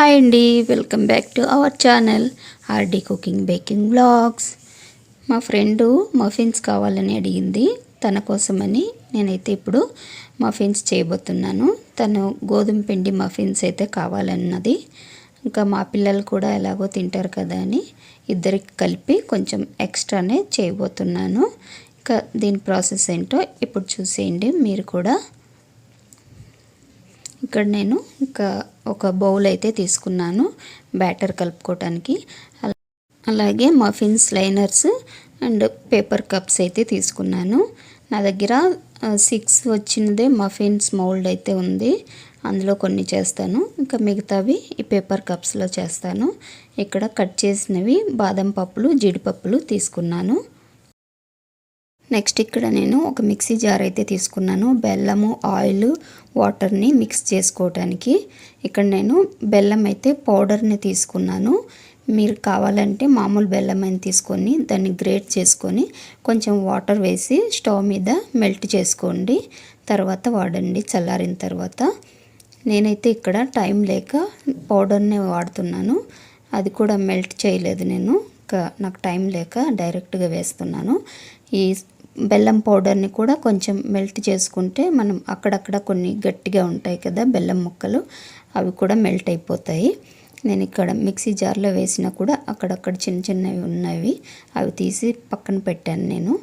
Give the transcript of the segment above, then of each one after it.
Hi అండి welcome back to our channel RD cooking baking blogs మా friend muffins కావాలని అడిగింది తన కోసమని నేనైతే ఇప్పుడు మఫిన్స్ చేయబోతున్నాను. తను గోధుమ పిండి మఫిన్స్ అయితే కావాలన్నది. ఇంకా మా పిల్లలు కూడా ఎలాగో తింటారు కదా అని ఇద్దరికి కలిపి కొంచెం ఎక్స్ట్రానే చేయబోతున్నాను. ఇంకా దీని ప్రాసెస్ ఏంటో ఇప్పుడు చూసేయండి మీరు కూడా ఇక్కడ నేను ఇంకా ఒక బౌల్ అయితే తీసుకున్నాను బ్యాటర్ కలుపుకోవటానికి. అలా- అలాగే muffins liners and paper cups అయితే తీసుకున్నాను. నా దగ్గర సిక్స్ వచ్చినదే మఫిన్స్ మౌల్డ్ అయితే ఉంది. అందులో కొన్ని చేస్తాను. ఇంకా మిగతావి ఈ పేపర్ కప్స్లో చేస్తాను. ఇక్కడ కట్ చేసినవి బాదం పప్పులు జీడిపప్పులు తీసుకున్నాను. నెక్స్ట్ ఇక్కడ నేను ఒక మిక్సీ జార్ అయితే తీసుకున్నాను. బెల్లము ఆయిల్ వాటర్ని మిక్స్ చేసుకోవటానికి. ఇక్కడ నేను బెల్లం అయితే పౌడర్ని తీసుకున్నాను. మీరు కావాలంటే మామూలు బెల్లం అని తీసుకొని దాన్ని గ్రేట్ చేసుకొని కొంచెం వాటర్ వేసి స్టవ్ మీద మెల్ట్ చేసుకోండి. తర్వాత వాడండి చల్లారిన తర్వాత. నేనైతే ఇక్కడ టైం లేక పౌడర్నే వాడుతున్నాను. అది కూడా మెల్ట్ చేయలేదు నేను. ఇంకా నాకు టైం లేక డైరెక్ట్గా వేస్తున్నాను. ఈ బెల్లం పౌడర్ని కూడా కొంచెం మెల్ట్ చేసుకుంటే మనం అక్కడక్కడ కొన్ని గట్టిగా ఉంటాయి కదా బెల్లం ముక్కలు అవి కూడా మెల్ట్ అయిపోతాయి. నేను ఇక్కడ మిక్సీ జార్లో వేసినా కూడా అక్కడక్కడ చిన్న చిన్నవి ఉన్నవి అవి తీసి పక్కన పెట్టాను నేను.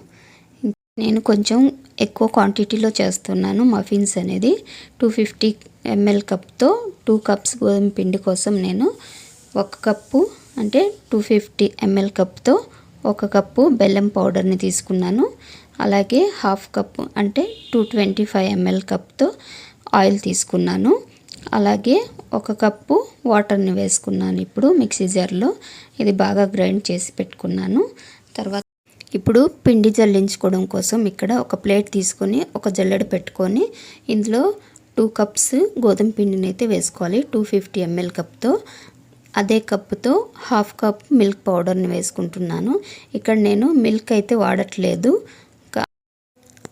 నేను కొంచెం ఎక్కువ క్వాంటిటీలో చేస్తున్నాను మఫిన్స్ అనేది. టూ ఫిఫ్టీ ఎంఎల్ కప్తో టూ కప్స్ గోధుమ పిండి కోసం నేను ఒక కప్పు అంటే టూ ఫిఫ్టీ ఎంఎల్ కప్తో ఒక కప్పు బెల్లం పౌడర్ని తీసుకున్నాను. అలాగే హాఫ్ కప్పు అంటే టూ ట్వంటీ ఫైవ్ ఎంఎల్ కప్తో ఆయిల్ తీసుకున్నాను. అలాగే ఒక కప్పు వాటర్ని వేసుకున్నాను ఇప్పుడు మిక్సీ జార్లో. ఇది బాగా గ్రైండ్ చేసి పెట్టుకున్నాను. తర్వాత ఇప్పుడు పిండి జల్లించుకోవడం కోసం ఇక్కడ ఒక ప్లేట్ తీసుకొని ఒక జల్లెడ పెట్టుకొని ఇందులో టూ కప్స్ గోధుమ పిండిని అయితే వేసుకోవాలి. టూ ఫిఫ్టీ ఎంఎల్ కప్తో. అదే కప్పుతో హాఫ్ కప్ మిల్క్ పౌడర్ని వేసుకుంటున్నాను. ఇక్కడ నేను మిల్క్ అయితే వాడట్లేదు.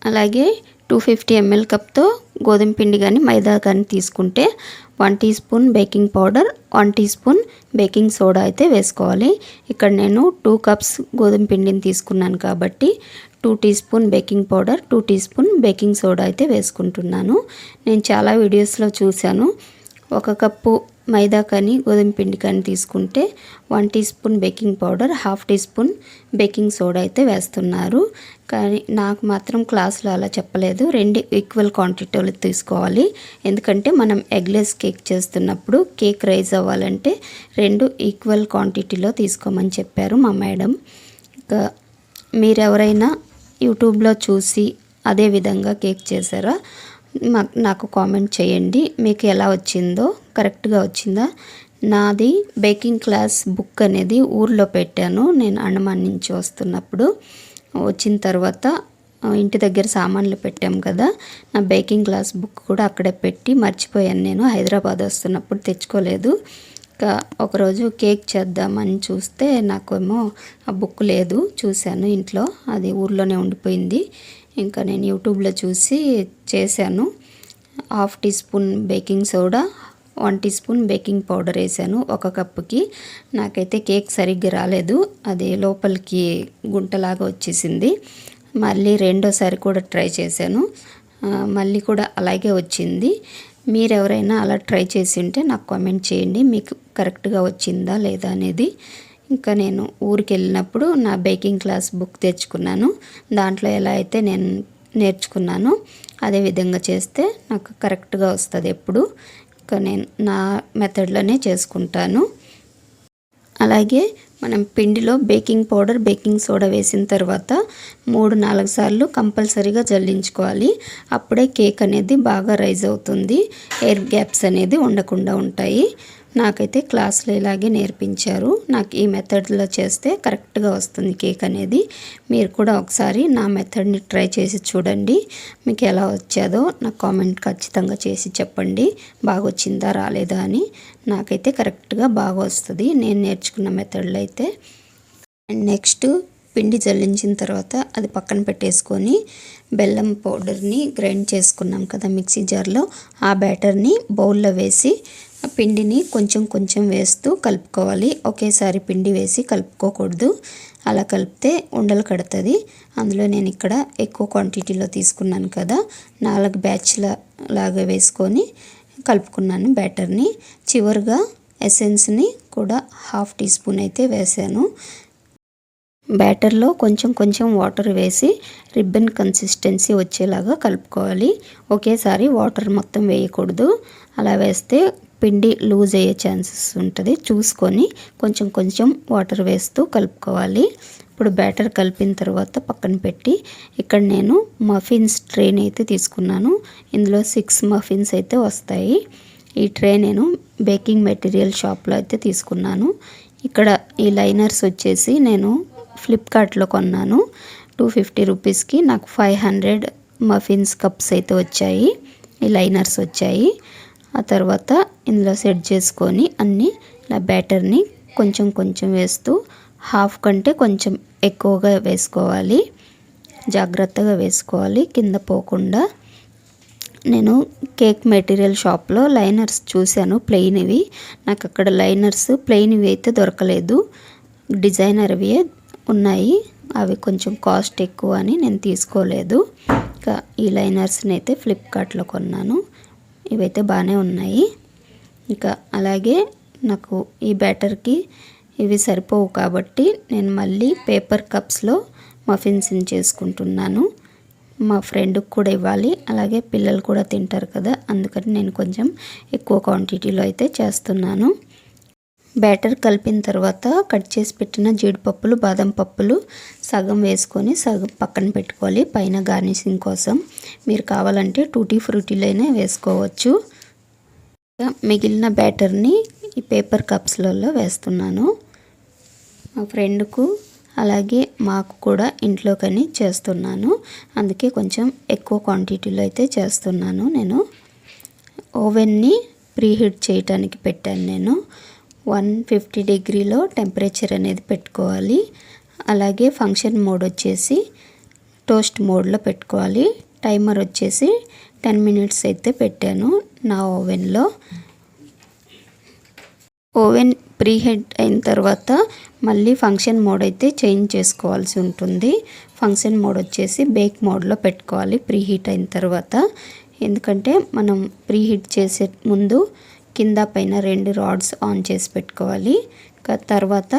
అలాగే టూ ఫిఫ్టీ ఎంఎల్ కప్తో గోధుమ పిండి కానీ మైదా కానీ తీసుకుంటే one teaspoon baking powder one teaspoon baking soda అయితే వేసుకోవాలి. ఇక్కడ నేను టూ కప్స్ గోధుమ పిండిని తీసుకున్నాను కాబట్టి two teaspoon baking powder two teaspoon baking soda అయితే వేసుకుంటున్నాను. నేను చాలా వీడియోస్లో చూశాను. ఒక కప్పు మైదా కానీ గోధుమ పిండి కానీ తీసుకుంటే one teaspoon baking powder half teaspoon baking soda అయితే వేస్తున్నారు. కానీ నాకు మాత్రం క్లాస్లో అలా చెప్పలేదు. రెండు ఈక్వల్ క్వాంటిటీలో తీసుకోవాలి. ఎందుకంటే మనం ఎగ్లెస్ కేక్ చేస్తున్నప్పుడు కేక్ రైజ్ అవ్వాలంటే రెండు ఈక్వల్ క్వాంటిటీలో తీసుకోమని చెప్పారు మా మేడం. ఇంకా మీరెవరైనా యూట్యూబ్లో చూసి అదే విధంగా కేక్ చేశారా? మా- నాకు కామెంట్ చేయండి. మీకు ఎలా వచ్చిందో కరెక్ట్గా వచ్చిందా? నాది బేకింగ్ క్లాస్ బుక్ అనేది ఊర్లో పెట్టాను. నేను అండమాన్ నుంచి వస్తున్నప్పుడు. వచ్చిన తర్వాత ఇంటి దగ్గర సామాన్లు పెట్టాం కదా. నా బేకింగ్ క్లాస్ బుక్ కూడా అక్కడే పెట్టి మర్చిపోయాను నేను. హైదరాబాద్ వస్తున్నప్పుడు తెచ్చుకోలేదు. ఇంకా ఒకరోజు కేక్ చేద్దామని చూస్తే నాకేమో ఆ బుక్ లేదు. చూశాను ఇంట్లో. అది ఊర్లోనే ఉండిపోయింది. ఇంకా నేను యూట్యూబ్లో చూసి చేశాను. Half teaspoon baking soda one teaspoon baking powder వేసాను. ఒక కప్పుకి. నాకైతే కేక్ సరిగ్గా రాలేదు. అది లోపలికి గుంటలాగా వచ్చేసింది. మళ్ళీ రెండోసారి కూడా ట్రై చేశాను. మళ్ళీ కూడా అలాగే వచ్చింది. మీరు ఎవరైనా అలా ట్రై చేసి ఉంటే నాకు కామెంట్ చేయండి. మీకు కరెక్ట్గా వచ్చిందా లేదా అనేది. ఇంకా నేను ఊరికి వెళ్ళినప్పుడు నా బేకింగ్ క్లాస్ బుక్ తెచ్చుకున్నాను. దాంట్లో ఎలా అయితే నేను నేర్చుకున్నానో అదే విధంగా చేస్తే నాకు కరెక్ట్గా వస్తుంది ఎప్పుడు. నేను నా మెథడ్లోనే చేసుకుంటాను. అలాగే మనం పిండిలో బేకింగ్ పౌడర్ బేకింగ్ సోడా వేసిన తర్వాత మూడు నాలుగు సార్లు కంపల్సరీగా జల్లించుకోవాలి. అప్పుడే కేక్ అనేది బాగా రైజ్ అవుతుంది. ఎయిర్ గ్యాప్స్ అనేది ఉండకుండా ఉంటాయి. నాకైతే క్లాస్లో ఇలాగే నేర్పించారు. నాకు ఈ మెథడ్లో చేస్తే కరెక్ట్గా వస్తుంది కేక్ అనేది. మీరు కూడా ఒకసారి నా మెథడ్ని ట్రై చేసి చూడండి. మీకు ఎలా వచ్చేదో నాకు కామెంట్ ఖచ్చితంగా చేసి చెప్పండి. బాగా వచ్చిందా రాలేదా అని. నాకైతే కరెక్ట్గా బాగా వస్తుంది. నేను నేర్చుకున్న మెథడ్లో అయితే. అండ్ నెక్స్ట్ పిండి జల్లించిన తర్వాత అది పక్కన పెట్టేసుకొని బెల్లం పౌడర్ని గ్రైండ్ చేసుకున్నాం కదా మిక్సీ జార్లో. ఆ బ్యాటర్ని బౌల్లో వేసి పిండిని కొంచెం కొంచెం వేస్తూ కలుపుకోవాలి. ఒకేసారి పిండి వేసి కలుపుకోకూడదు. అలా కలిపితే ఉండలు కడుతుంది. అందులో నేను ఇక్కడ ఎక్కువ క్వాంటిటీలో తీసుకున్నాను కదా నాలుగు బ్యాచ్ల లాగా వేసుకొని కలుపుకున్నాను బ్యాటర్ని చివరిగా ఎసెన్స్ని కూడా హాఫ్ టీ స్పూన్ అయితే వేసాను. బ్యాటర్లో కొంచెం కొంచెం వాటర్ వేసి రిబ్బన్ కన్సిస్టెన్సీ వచ్చేలాగా కలుపుకోవాలి. ఒకేసారి వాటర్ మొత్తం వేయకూడదు. అలా వేస్తే పిండి లూజ్ అయ్యే ఛాన్సెస్ ఉంటుంది. చూసుకొని కొంచెం కొంచెం వాటర్ వేస్తూ కలుపుకోవాలి. ఇప్పుడు బ్యాటర్ కలిపిన తర్వాత పక్కన పెట్టి ఇక్కడ నేను మఫిన్స్ ట్రైన్ అయితే తీసుకున్నాను. ఇందులో సిక్స్ మఫిన్స్ అయితే వస్తాయి. ఈ ట్రే నేను బేకింగ్ మెటీరియల్ షాప్లో అయితే తీసుకున్నాను. ఇక్కడ ఈ లైనర్స్ వచ్చేసి నేను ఫ్లిప్కార్ట్లో కొన్నాను. టూ ఫిఫ్టీ రూపీస్కి నాకు ఫైవ్ హండ్రెడ్ మఫిన్స్ కప్స్ అయితే వచ్చాయి. ఈ లైనర్స్ వచ్చాయి. ఆ తర్వాత ఇందులో సెట్ చేసుకొని అన్నీ ఇలా బ్యాటర్ని కొంచెం కొంచెం వేస్తూ హాఫ్ కంటే కొంచెం ఎక్కువగా వేసుకోవాలి. జాగ్రత్తగా వేసుకోవాలి. కింద పోకుండా. నేను కేక్ మెటీరియల్ షాప్లో లైనర్స్ చూశాను ప్లెయిన్వి. నాకు అక్కడ లైనర్స్ ప్లెయిన్వి అయితే దొరకలేదు. డిజైనర్వి ఉన్నాయి. అవి కొంచెం కాస్ట్ ఎక్కువ అని నేను తీసుకోలేదు. ఇంకా ఈ లైనర్స్ని అయితే ఫ్లిప్కార్ట్లో కొన్నాను. ఇవైతే బాగానే ఉన్నాయి. ఇంకా అలాగే నాకు ఈ బ్యాటర్కి ఇవి సరిపోవు కాబట్టి నేను మళ్ళీ పేపర్ కప్స్లో మఫిన్స్ని చేసుకుంటున్నాను. మా ఫ్రెండ్కి కూడా ఇవ్వాలి. అలాగే పిల్లలు కూడా తింటారు కదా అందుకని నేను కొంచెం ఎక్కువ క్వాంటిటీలో అయితే చేస్తున్నాను. బ్యాటర్ కలిపిన తర్వాత కట్ చేసి పెట్టిన జీడిపప్పులు బాదం పప్పులు సగం వేసుకొని సగం పక్కన పెట్టుకోవాలి. పైన గార్నిషింగ్ కోసం. మీరు కావాలంటే టూటీ ఫ్రూటీలైనా వేసుకోవచ్చు. మిగిలిన బ్యాటర్ని ఈ పేపర్ కప్స్లలో వేస్తున్నాను. మా ఫ్రెండ్కు అలాగే మాకు కూడా ఇంట్లోకని చేస్తున్నాను. అందుకే కొంచెం ఎక్కువ క్వాంటిటీలో అయితే చేస్తున్నాను నేను. ఓవెన్ని ప్రీహీట్ చేయటానికి పెట్టాను నేను. వన్ ఫిఫ్టీ డిగ్రీలో టెంపరేచర్ అనేది పెట్టుకోవాలి. అలాగే ఫంక్షన్ మోడ్ వచ్చేసి టోస్ట్ మోడ్లో పెట్టుకోవాలి. టైమర్ వచ్చేసి టెన్ మినిట్స్ అయితే పెట్టాను నా ఓవెన్లో. ఓవెన్ ప్రీహెడ్ అయిన తర్వాత మళ్ళీ ఫంక్షన్ మోడ్ అయితే చేంజ్ చేసుకోవాల్సి ఉంటుంది. ఫంక్షన్ మోడ్ వచ్చేసి బేక్ మోడ్లో పెట్టుకోవాలి ప్రీహీట్ అయిన తర్వాత. ఎందుకంటే మనం ప్రీహీట్ చేసే ముందు కింద పైన రెండు రాడ్స్ ఆన్ చేసి పెట్టుకోవాలి. తర్వాత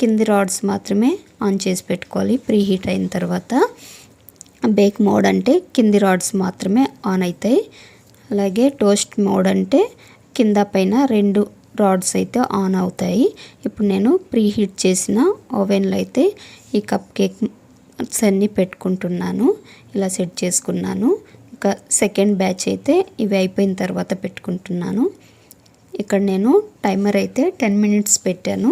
కింది రాడ్స్ మాత్రమే ఆన్ చేసి పెట్టుకోవాలి. ప్రీ హీట్ అయిన తర్వాత బేక్ మోడ్ అంటే కింది రాడ్స్ మాత్రమే ఆన్ అవుతాయి అలాగే టోస్ట్ మోడ్ అంటే కింద పైన రెండు రాడ్స్ అయితే ఆన్ అవుతాయి. ఇప్పుడు నేను ప్రీ హీట్ చేసిన ఓవెన్లో అయితే ఈ కప్ కేక్ అన్నీ పెట్టుకుంటున్నాను. ఇలా సెట్ చేసుకున్నాను. ఇంకా సెకండ్ బ్యాచ్ అయితే ఇవి అయిపోయిన తర్వాత పెట్టుకుంటున్నాను. ఇక్కడ నేను టైమర్ అయితే టెన్ మినిట్స్ పెట్టాను.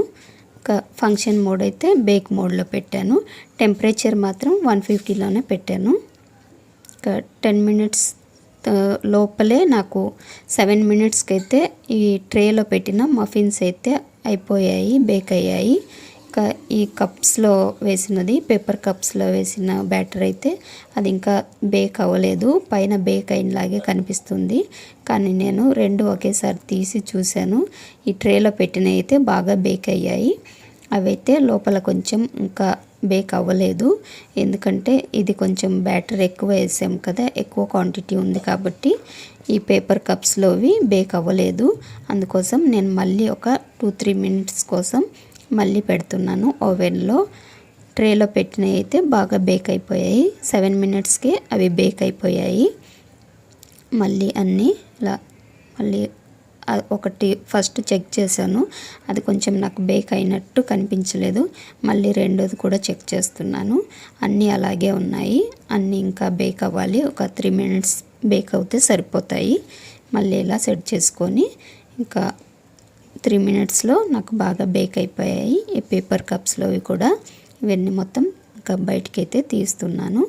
ఫంక్షన్ మోడ్ అయితే బేక్ మోడ్లో పెట్టాను. టెంపరేచర్ మాత్రం వన్ ఫిఫ్టీలోనే పెట్టాను. ఒక టెన్ మినిట్స్ లోపలే నాకు సెవెన్ మినిట్స్కి అయితే ఈ ట్రేలో పెట్టిన మఫిన్స్ అయితే అయిపోయాయి బేక్ అయ్యాయి. ఇంకా ఈ కప్స్లో వేసినది పేపర్ కప్స్లో వేసిన బ్యాటర్ అయితే అది ఇంకా బేక్ అవ్వలేదు. పైన బేక్ అయినలాగే కనిపిస్తుంది. కానీ నేను రెండు ఒకేసారి తీసి చూశాను. ఈ ట్రేలో పెట్టినవి అయితే బాగా బేక్ అయ్యాయి. అవైతే లోపల కొంచెం ఇంకా బేక్ అవ్వలేదు. ఎందుకంటే ఇది కొంచెం బ్యాటర్ ఎక్కువ వేసాం కదా ఎక్కువ క్వాంటిటీ ఉంది కాబట్టి ఈ పేపర్ కప్స్లోవి బేక్ అవ్వలేదు. అందుకోసం నేను మళ్ళీ ఒక టూ త్రీ మినిట్స్ కోసం మళ్ళీ పెడుతున్నాను ఓవెన్లో. ట్రేలో పెట్టినవి అయితే బాగా బేక్ అయిపోయాయి. సెవెన్ మినిట్స్కి అవి బేక్ అయిపోయాయి. మళ్ళీ అన్నీ ఇలా మళ్ళీ ఒకటి ఫస్ట్ చెక్ చేశాను. అది కొంచెం నాకు బేక్ అయినట్టు కనిపించలేదు. మళ్ళీ రెండోది కూడా చెక్ చేస్తున్నాను. అన్నీ అలాగే ఉన్నాయి. అన్నీ ఇంకా బేక్ అవ్వాలి. ఒక త్రీ మినిట్స్ బేక్ అవుతే సరిపోతాయి. మళ్ళీ ఇలా సెట్ చేసుకొని ఇంకా త్రీ మినిట్స్లో నాకు బాగా బేక్ అయిపోయాయి. ఈ పేపర్ కప్స్లోవి కూడా. ఇవన్నీ మొత్తం ఇంకా బయటికి అయితే తీస్తున్నాను.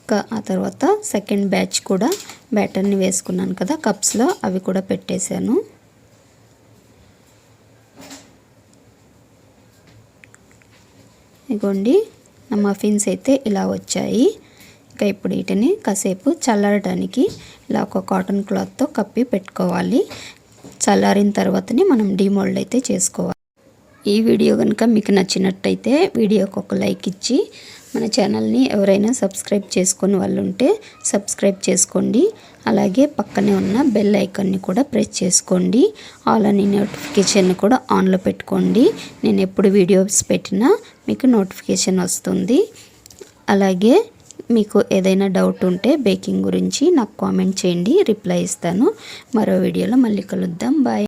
ఇంకా ఆ తర్వాత సెకండ్ బ్యాచ్ కూడా బ్యాటర్ని వేసుకున్నాను కదా కప్స్లో అవి కూడా పెట్టేశాను. ఇగోండి నా మఫిన్స్ అయితే ఇలా వచ్చాయి. ఇంకా ఇప్పుడు వీటిని కాసేపు చల్లడానికి ఇలా ఒక కాటన్ క్లాత్తో కప్పి పెట్టుకోవాలి. చల్లారిన తర్వాతనే మనం డీమోల్డ్ అయితే చేసుకోవాలి. ఈ వీడియో కనుక మీకు నచ్చినట్టయితే వీడియోకి ఒక లైక్ ఇచ్చి మన ఛానల్ని ఎవరైనా సబ్స్క్రైబ్ చేసుకుని వాళ్ళు ఉంటే సబ్స్క్రైబ్ చేసుకోండి. అలాగే పక్కనే ఉన్న బెల్ ఐకాన్ని కూడా ప్రెస్ చేసుకోండి. ఆల్ అని నోటిఫికేషన్ కూడా ఆన్లో పెట్టుకోండి. నేను ఎప్పుడు వీడియోస్ పెట్టినా మీకు నోటిఫికేషన్ వస్తుంది. అలాగే మీకు ఏదైనా డౌట్ ఉంటే బేకింగ్ గురించి నాకు కామెంట్ చేయండి రిప్లై ఇస్తాను. మరో వీడియోలో మళ్ళీ కలుద్దాం. బాయ్